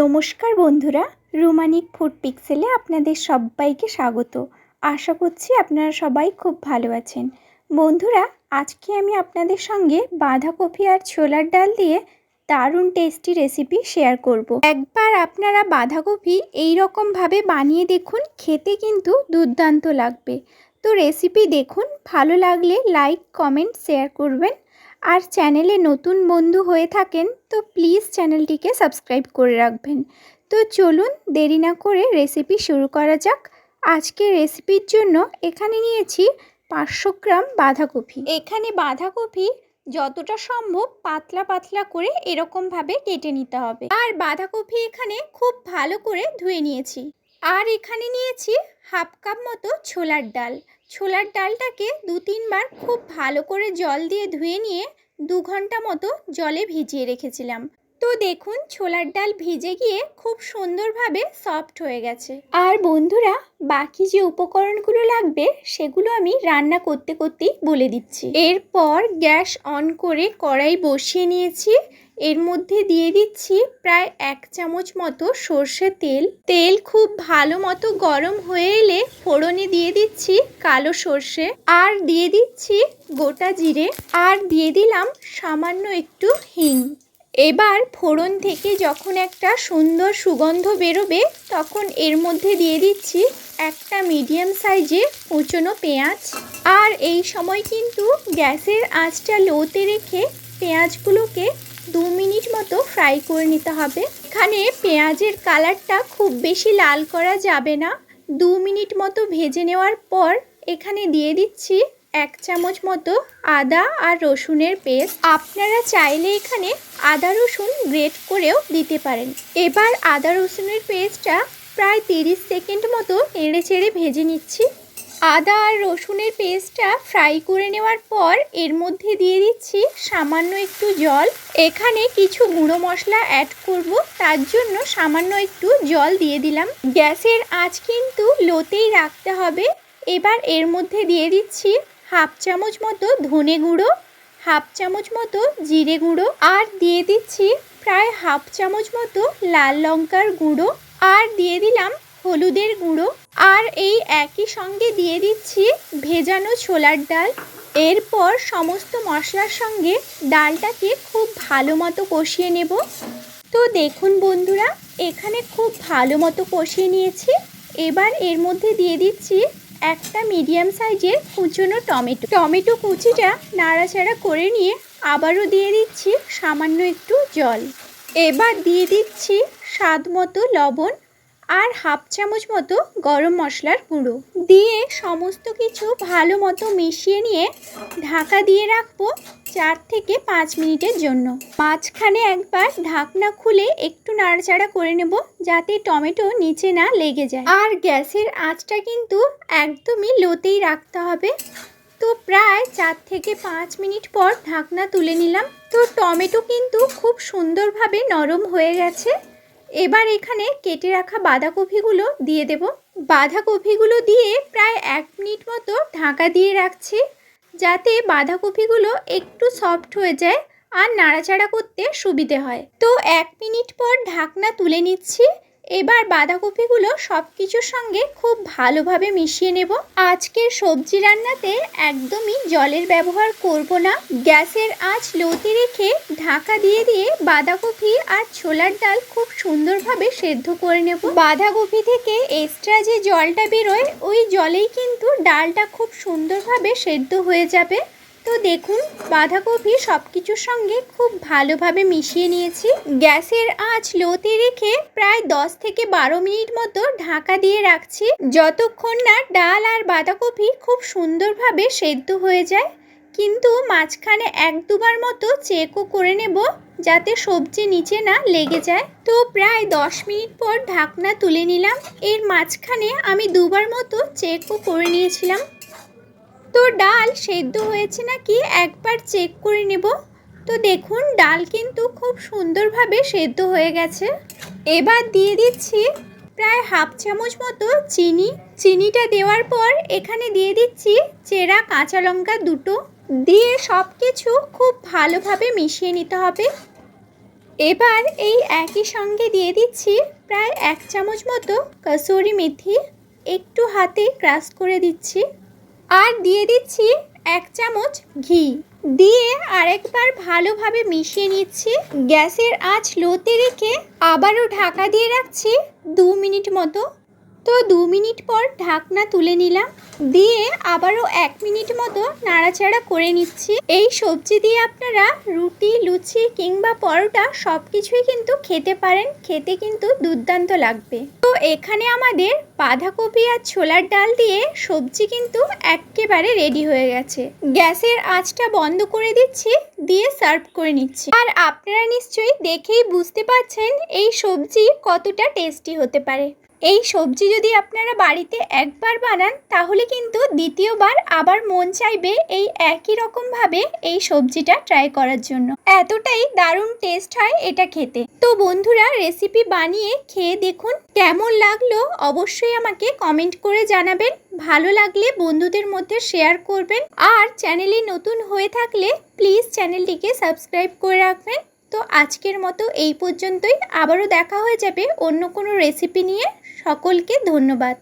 নমস্কার বন্ধুরা, রোমানিক ফুড পিক্সেলে আপনাদের সবাইকে স্বাগত। আশা করছি আপনারা সবাই খুব ভালো আছেন। বন্ধুরা, আজকে আমি আপনাদের সঙ্গে বাঁধাকপি আর ছোলার ডাল দিয়ে দারুণ টেস্টি রেসিপি শেয়ার করব। একবার আপনারা বাঁধাকপি এই রকমভাবে বানিয়ে দেখুন, খেতে কিন্তু দুর্দান্ত লাগবে। তো রেসিপি দেখুন, ভালো লাগলে লাইক কমেন্ট শেয়ার করবেন। আর চ্যানেলে নতুন বন্ধু হয়ে থাকেন তো প্লিজ চ্যানেলটিকে সাবস্ক্রাইব করে রাখবেন। তো চলুন দেরি না করে রেসিপি শুরু করা যাক। আজকে রেসিপির জন্য এখানে নিয়েছি পাঁচশো গ্রাম বাঁধাকপি। এখানে বাঁধাকপি যতটা সম্ভব পাতলা পাতলা করে এরকমভাবে কেটে নিতে হবে। আর বাঁধাকপি এখানে খুব ভালো করে ধুয়ে নিয়েছি। আর এখানে নিয়েছি হাফ কাপ মতো ছোলার ডাল। ছোলার ডালটাকে দু তিনবার খুব ভালো করে জল দিয়ে ধুয়ে নিয়ে দু ঘণ্টা মতো জলে ভিজিয়ে রেখেছিলাম। তো দেখুন ছোলার ডাল ভিজে গিয়ে খুব সুন্দরভাবে সফট হয়ে গেছে। আর বন্ধুরা বাকি যে উপকরণগুলো লাগবে সেগুলো আমি রান্না করতে করতেই বলে দিচ্ছি। এরপর গ্যাস অন করে কড়াই বসিয়ে নিয়েছি। এর মধ্যে দিয়ে দিচ্ছি প্রায় এক চামচ মতো সর্ষে তেল। তেল খুব ভালো মতো গরম হয়ে এলে ফোড়নে দিয়ে দিচ্ছি কালো সর্ষে। আর দিয়ে দিচ্ছি গোটা জিরে। আর দিয়ে দিলাম সামান্য একটু হিং। এবার ফোড়ন থেকে যখন একটা সুন্দর সুগন্ধ বেরোবে, তখন এর মধ্যে দিয়ে দিচ্ছি একটা মিডিয়াম সাইজের কুচনো পেঁয়াজ। আর এই সময় কিন্তু গ্যাসের আঁচটা লোতে রেখে পেঁয়াজগুলোকে দু মিনিট মতো ফ্রাই করে নিতে হবে। এখানে পেঁয়াজের কালারটা খুব বেশি লাল করা যাবে না। দু মিনিট মতো ভেজে নেওয়ার পর এখানে দিয়ে দিচ্ছি এক চামচ মতো আদা আর রসুনের পেস্ট। আপনারা চাইলে এখানে আদা রসুন গ্রেট করেও দিতে পারেন। এবার আদা রসুনের পেস্টটা প্রায় তিরিশ সেকেন্ড মতো এড়ে চেড়ে ভেজে নিচ্ছি। আদা আর রসুনের পেস্টটা ফ্রাই করে নেওয়ার পর এর মধ্যে দিয়ে দিচ্ছি সামান্য একটু জল। এখানে কিছু গুঁড়ো মশলা অ্যাড করব, তার জন্য সামান্য একটু জল দিয়ে দিলাম। গ্যাসের আঁচ কিন্তু লোতেই রাখতে হবে। এবার এর মধ্যে দিয়ে দিচ্ছি হাফ চামচ মতো ধনে গুঁড়ো, হাফ চামচ মতো জিরে গুঁড়ো আর দিয়ে দিচ্ছি প্রায় হাফ চামচ মতো লাল লঙ্কার গুঁড়ো আর দিয়ে দিলাম হলুদের গুঁড়ো। আর এই একই সঙ্গে দিয়ে দিচ্ছি ভেজানো ছোলার ডাল। এরপর সমস্ত মশলার সঙ্গে ডালটাকে খুব ভালো মতো কষিয়ে নেব। তো দেখুন বন্ধুরা, এখানে খুব ভালো মতো কষিয়ে নিয়েছি। এবার এর মধ্যে দিয়ে দিচ্ছি একটা মিডিয়াম সাইজের কুচনো টমেটো। টমেটো কুচিটা নাড়াচাড়া করে নিয়ে আবারও দিয়ে দিচ্ছি সামান্য একটু জল। এবার দিয়ে দিচ্ছি স্বাদ মতো লবণ আর হাফ চামচ মতো গরম মশলার গুঁড়ো। দিয়ে সমস্ত কিছু ভালো মতো মিশিয়ে নিয়ে ঢাকা দিয়ে রাখব। চার থেকে পাঁচ মিনিটের জন্য। মাঝখানে একবার ঢাকনা খুলে একটু নাড়াচাড়া করে নেব যাতে টমেটো নিচে না লেগে যায়। আর গ্যাসের আঁচটা কিন্তু একদমই লোতেই রাখতে হবে। তো প্রায় চার থেকে পাঁচ মিনিট পর ঢাকনা তুলে নিলাম। তো টমেটো কিন্তু খুব সুন্দরভাবে নরম হয়ে গেছে। এবার এখানে কেটে রাখা বাঁধাকপিগুলো দিয়ে দেব। বাঁধাকপিগুলো দিয়ে প্রায় এক মিনিট মতো ঢাকা দিয়ে রাখছি। যাতে বাঁধাকপিগুলো একটু সফট হয়ে যায় আর নাড়াচাড়া করতে সুবিধে হয়। তো এক মিনিট পর ঢাকনা তুলে নিচ্ছি। এবার বাঁধাকপিগুলো সব কিছুর সঙ্গে খুব ভালোভাবে মিশিয়ে নেব। আজকের সবজি রান্নাতে একদমই জলের ব্যবহার করব না। গ্যাসের আঁচ লোতে রেখে ঢাকা দিয়ে দিয়ে বাঁধাকপি আর ছোলার ডাল খুব সুন্দরভাবে সেদ্ধ করে নেব। বাঁধাকপি থেকে এক্সট্রা যে জলটা বেরোয়, ওই জলেই কিন্তু ডালটা খুব সুন্দরভাবে সেদ্ধ হয়ে যাবে। তো দেখুন, বাঁধাকপি সব কিছুর সঙ্গে খুব ভালোভাবে মিশিয়ে নিয়েছি। গ্যাসের আঁচ লোতে রেখে প্রায় দশ থেকে বারো মিনিট মতো ঢাকা দিয়ে রাখছি। যতক্ষণ না ডাল আর বাঁধাকপি খুব সুন্দরভাবে সেদ্ধ হয়ে যায়, কিন্তু মাঝখানে এক দুবার মতো চেকও করে নেব যাতে সবজি নিচে না লেগে যায়। তো প্রায় দশ মিনিট পর ঢাকনা তুলে নিলাম। এর মাঝখানে আমি দুবার মতো চেকও করে নিয়েছিলাম। তো ডাল সেদ্ধ হয়েছে নাকি একবার চেক করে নেব। তো দেখুন, ডাল কিন্তু খুব সুন্দরভাবে সেদ্ধ হয়ে গেছে। এবার দিয়ে দিচ্ছি প্রায় হাফ চামচ মতো চিনি। চিনিটা দেওয়ার পর এখানে দিয়ে দিচ্ছি চেরা কাঁচা লঙ্কা দুটো। দিয়ে সব কিছু খুব ভালোভাবে মিশিয়ে নিতে হবে। এবার এই একই সঙ্গে দিয়ে দিচ্ছি প্রায় এক চামচ মতো কসুরি মেথি। একটু হাতে ক্রাশ করে দিচ্ছি। আর দিয়ে দিচ্ছি এক চামচ ঘি। দিয়ে আরেকবার ভালোভাবে মিশিয়ে নিচ্ছি। গ্যাসের আঁচ লোতে রেখে আবারও ঢাকা দিয়ে রাখছি দু মিনিট মতো। তো দু মিনিট পর ঢাকনা তুলে নিলাম। দিয়ে আবারও এক মিনিট মতো নাড়াচাড়া করে নিচ্ছি। এই সবজি দিয়ে আপনারা রুটি, লুচি কিংবা পরোটা সব কিছুই কিন্তু খেতে পারেন। খেতে কিন্তু দুর্দান্ত লাগবে। এখানে আমাদের বাঁধাকপি আর ছোলার ডাল দিয়ে সবজি কিন্তু একেবারে রেডি হয়ে গেছে। গ্যাসের আঁচটা বন্ধ করে দিচ্ছি, দিয়ে সার্ভ করে নিচ্ছি। আর আপনারা নিশ্চয়ই দেখেই বুঝতে পারছেন এই সবজি কতটা টেস্টি হতে পারে। এই সবজি যদি আপনারা বাড়িতে একবার বানান, তাহলে কিন্তু দ্বিতীয়বার আবার মন চাইবে এই একই রকমভাবে এই সবজিটা ট্রাই করার জন্য। এতটাই দারুণ টেস্ট হয় এটা খেতে। তো বন্ধুরা রেসিপি বানিয়ে খেয়ে দেখুন কেমন লাগল অবশ্যই আমাকে কমেন্ট করে জানাবেন। ভালো লাগলে বন্ধুদের মধ্যে শেয়ার করবেন। আর চ্যানেলে নতুন হয়ে থাকলে প্লিজ চ্যানেলটিকে সাবস্ক্রাইব করে রাখবেন। তো আজকের মতো এই পর্যন্তই। আবারও দেখা হয়ে যাবে অন্য কোনো রেসিপি নিয়ে। সকলকে ধন্যবাদ।